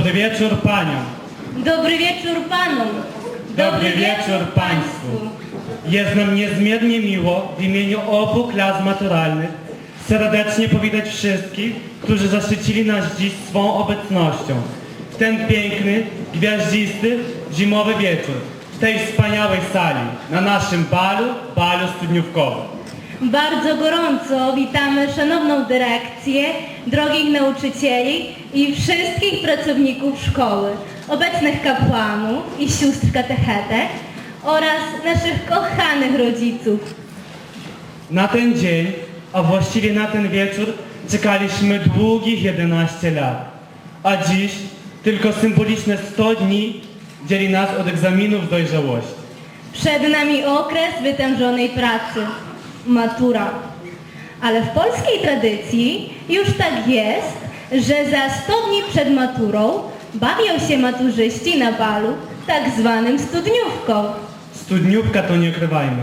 Dobry wieczór paniom. Dobry wieczór panom. Dobry wieczór państwu. Jest nam niezmiernie miło w imieniu obu klas maturalnych serdecznie powitać wszystkich, którzy zaszczycili nas dziś swą obecnością. W ten piękny, gwiaździsty, zimowy wieczór, w tej wspaniałej sali, na naszym balu, balu studniówkowym. Bardzo gorąco witamy szanowną dyrekcję, drogich nauczycieli i wszystkich pracowników szkoły, obecnych kapłanów i sióstr katechetek oraz naszych kochanych rodziców. Na ten dzień, a właściwie na ten wieczór, czekaliśmy długich 11 lat. A dziś tylko symboliczne 100 dni dzieli nas od egzaminów dojrzałości. Przed nami okres wytężonej pracy, matura. Ale w polskiej tradycji już tak jest, że za 100 dni przed maturą bawią się maturzyści na balu, tak zwanym studniówką. Studniówka to nie ukrywajmy.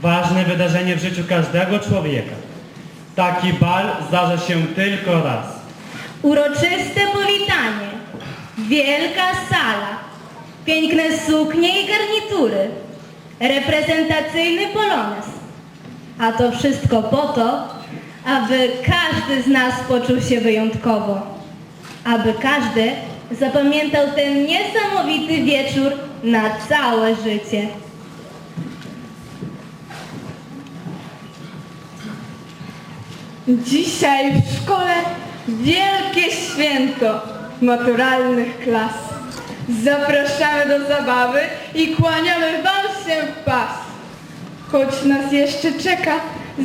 Ważne wydarzenie w życiu każdego człowieka. Taki bal zdarza się tylko raz. Uroczyste powitanie, wielka sala, piękne suknie i garnitury, reprezentacyjny polonez. A to wszystko po to, aby każdy z nas poczuł się wyjątkowo. Aby każdy zapamiętał ten niesamowity wieczór na całe życie. Dzisiaj w szkole wielkie święto maturalnych klas. Zapraszamy do zabawy i kłaniamy Wam się w pas. Choć nas jeszcze czeka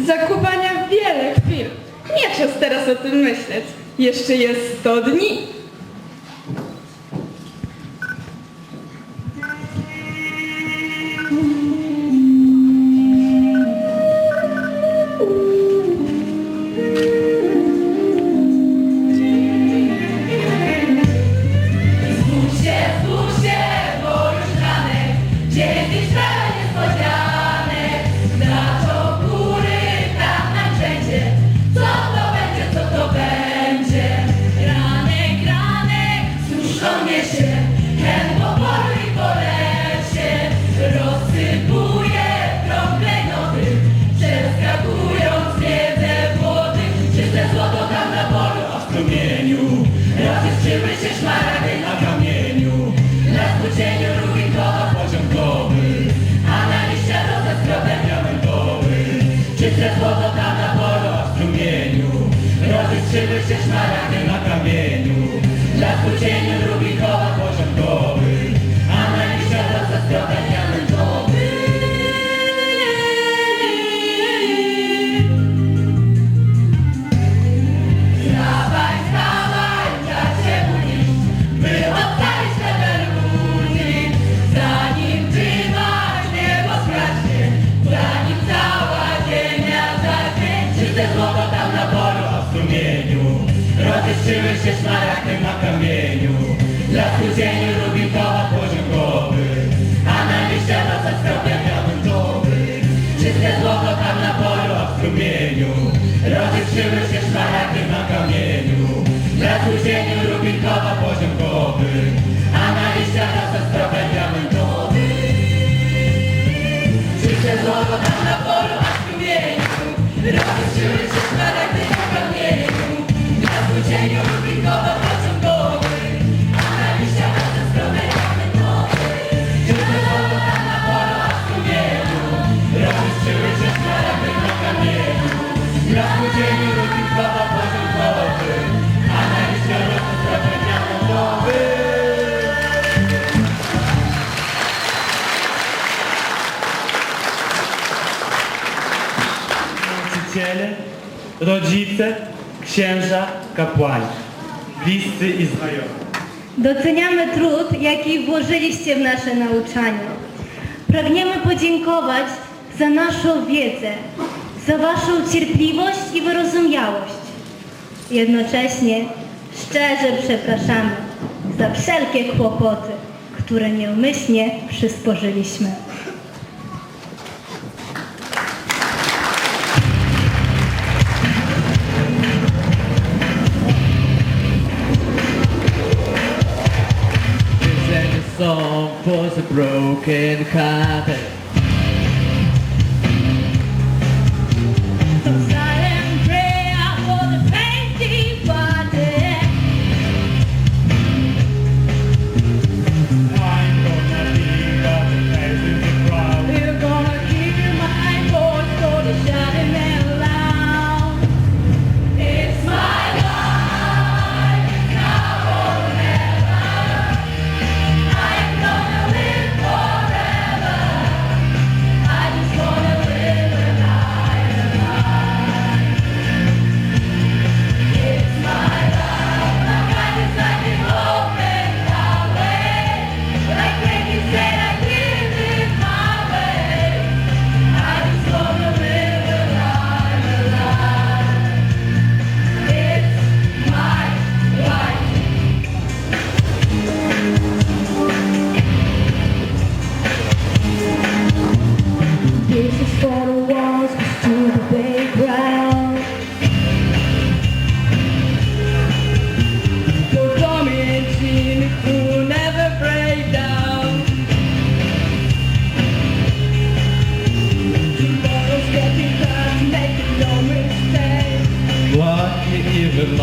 zakupania wiele chwil. Nie czas teraz o tym myśleć. Jeszcze jest 100 dni. Світа потім коби. Rodzice, księża, kapłani, bliscy i znajomi. Doceniamy trud, jaki włożyliście w nasze nauczanie. Pragniemy podziękować za naszą wiedzę, za waszą cierpliwość i wyrozumiałość. Jednocześnie szczerze przepraszamy za wszelkie kłopoty, które nieumyślnie przysporzyliśmy. was a broken hearted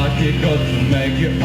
like it got to make you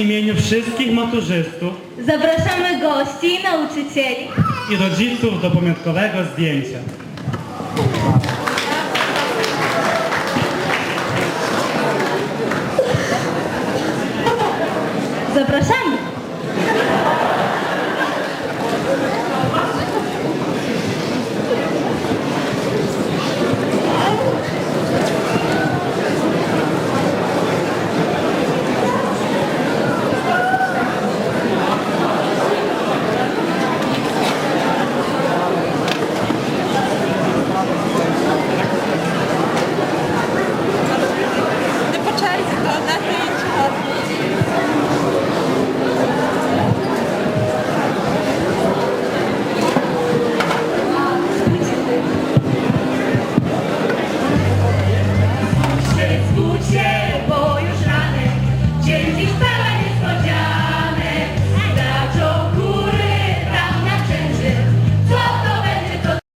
imieniu wszystkich maturzystów zapraszamy gości i nauczycieli i rodziców do pamiątkowego zdjęcia. Zapraszamy!